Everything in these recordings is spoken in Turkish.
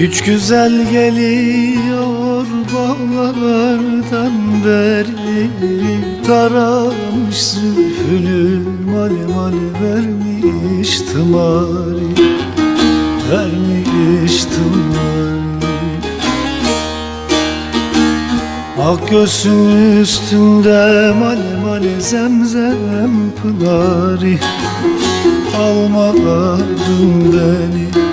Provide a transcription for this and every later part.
Üç güzel geliyor bağlardan beri. Taramış zülfünü mali mali vermiş tımari Vermiş tımari Ak göğsün üstünde male male zemzem pınarı. Almadın beni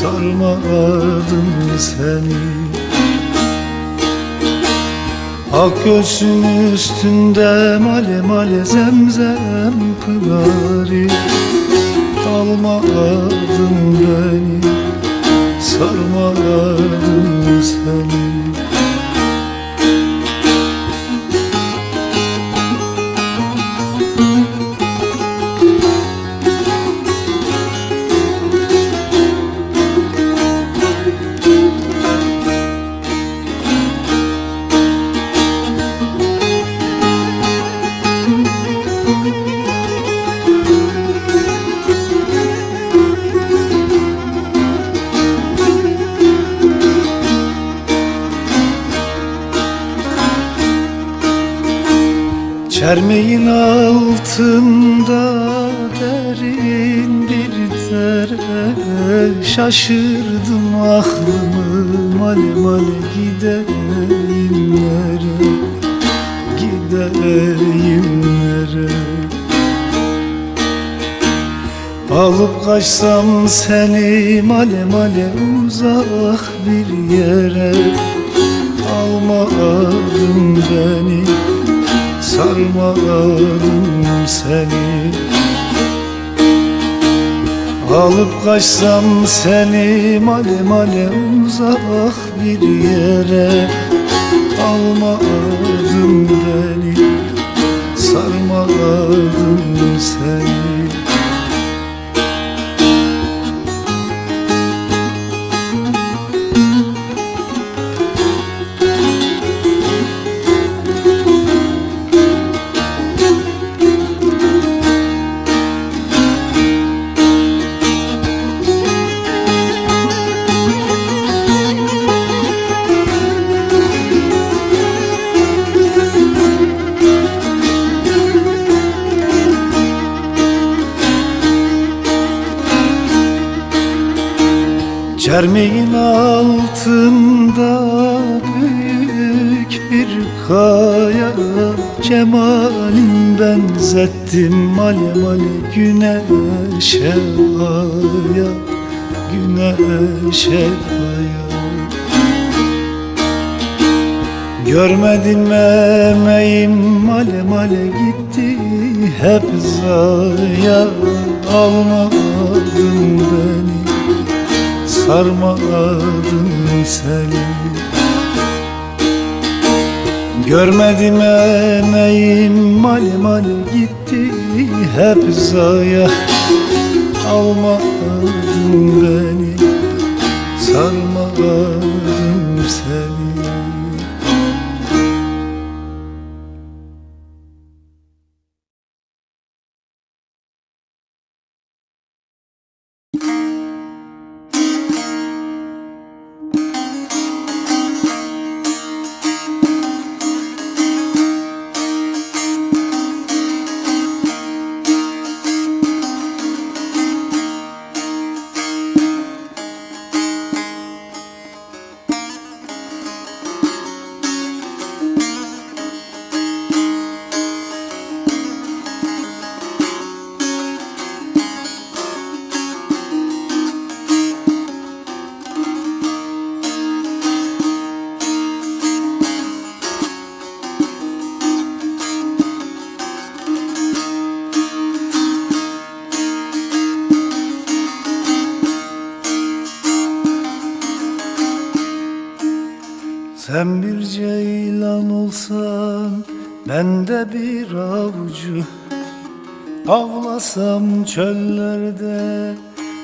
sarmadın seni. Ak göğsün üstünde male male zemzem pınarı. Almadın beni sarmadın seni Çermeğin altında derin bir dere Şaşırdım aklımı male male gideyim nere Gideyim nere. Alıp kaçsam seni male male uzak bir yere Almadın beni sarmadım seni. Alıp kaçsam seni male male uzak bir yere. Almadın beni sarmadım seni Çermeğin altında büyük bir kaya Cemalin benzettim male male güneşe aya Güneşe aya Görmedim emeğim? Male male gitti hep zaya. Almadın beni sarmadın seni. Görmedim emeğim mali mali gitti hep zaya. Almadın beni sarmadın seni Sen bir ceylan olsan ben de bir avcı. Avlasam çöllerde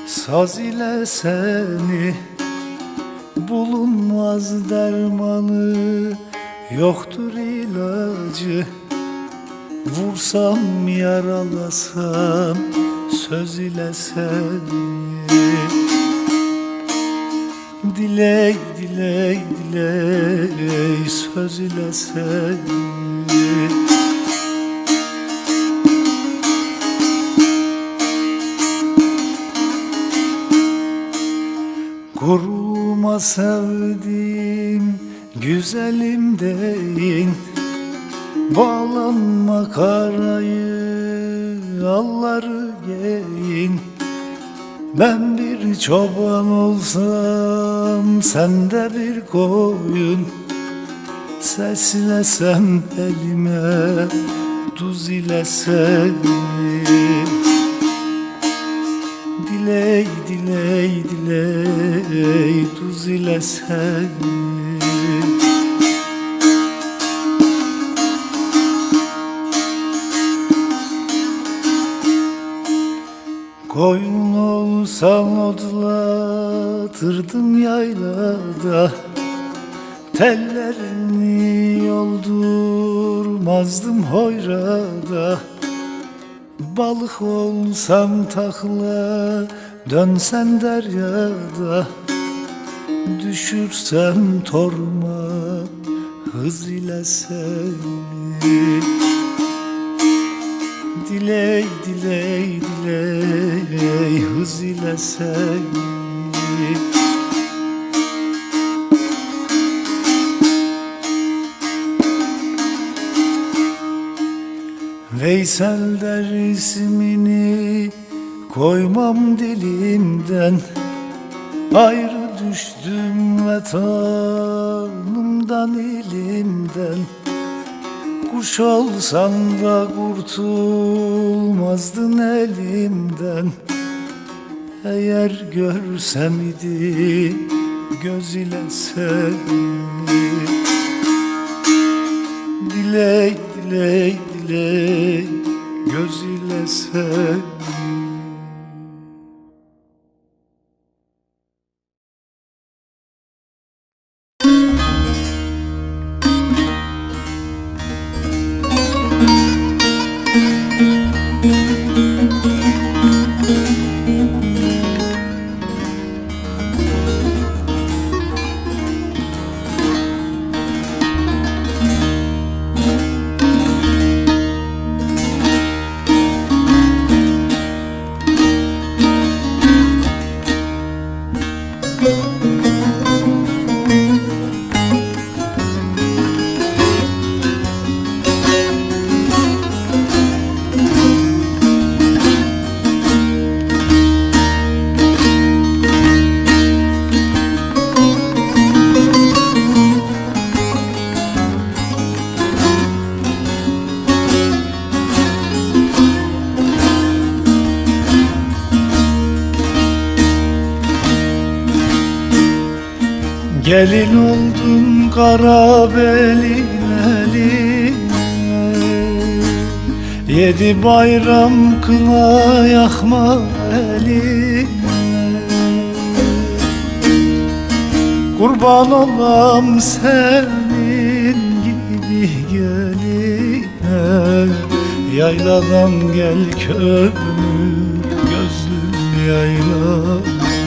saz ile seni. Bulunmaz dermanı yoktur ilacı. Vursam yaralasam söz ile seni Diley diley diley söz ile seni Kuruma sevdim güzelim deyin. Bağlanma karayı alları giyin Ben bir çoban olsam sen de bir koyun. Seslesem elime tuz ile seni Diley diley diley tuz ile seni yaylada Tellerini yoldurmazdım hoyrada. Balık olsam takla dönsen deryada. Düşürsem torma hız ile seni Diley diley diley hız ile seni Veysel der ismini koymam dilimden. Ayrı düştüm vatanımdan ilimden Kuş olsan da kurtulmazdın elimden. Eğer görsem idi göz ile seni Diley diley diley göz ile seni Gelin oldum kara belin eline Yedi bayram kına yakma eline Kurban olam senin gibi geline Yayladan gel kömür gözlüm yayladan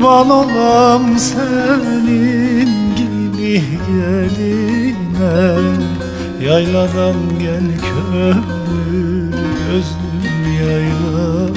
Kurban olam senin gibi geline. Yayladan gel kömür gözlüm yayla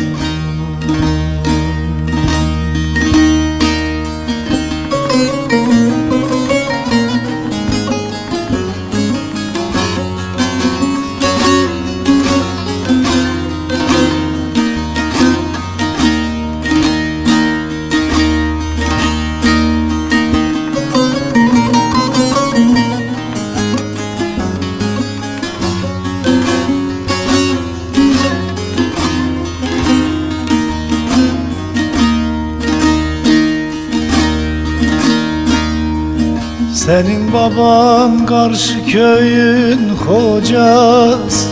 Senin baban karşı köyün hocası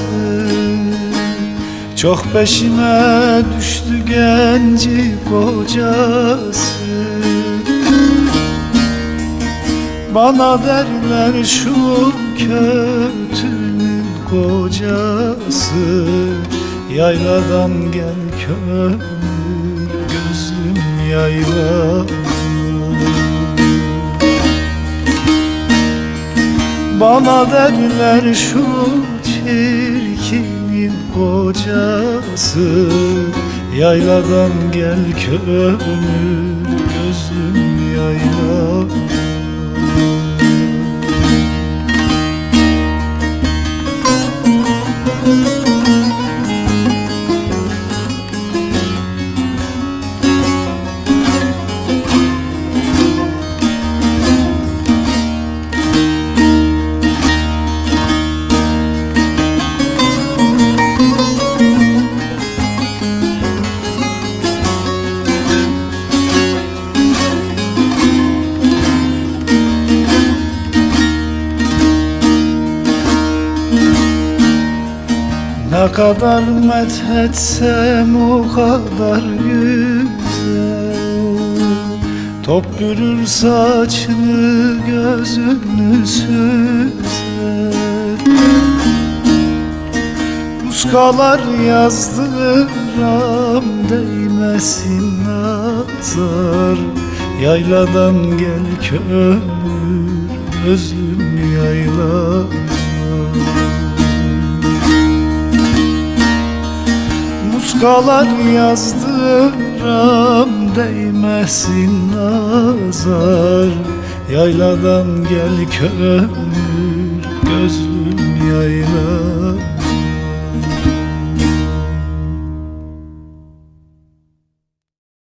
Çok peşime düştü genci kocası. Bana derler şu kötünün kocası. Yayladan gel kömür Gözlüm yayla Bana derler şu çirkinin kocası. Yayladan gel kömür Gözlüm yayla kadar methetsem o kadar güzel? Top bürür saçını gözünü süzer. Muskalar yazdıram değmesin nazar. Yayladan gel kömür gözlüm yayla Muskalar yazdıram değmesin nazar. Yayladan gel kömür gözlüm yayla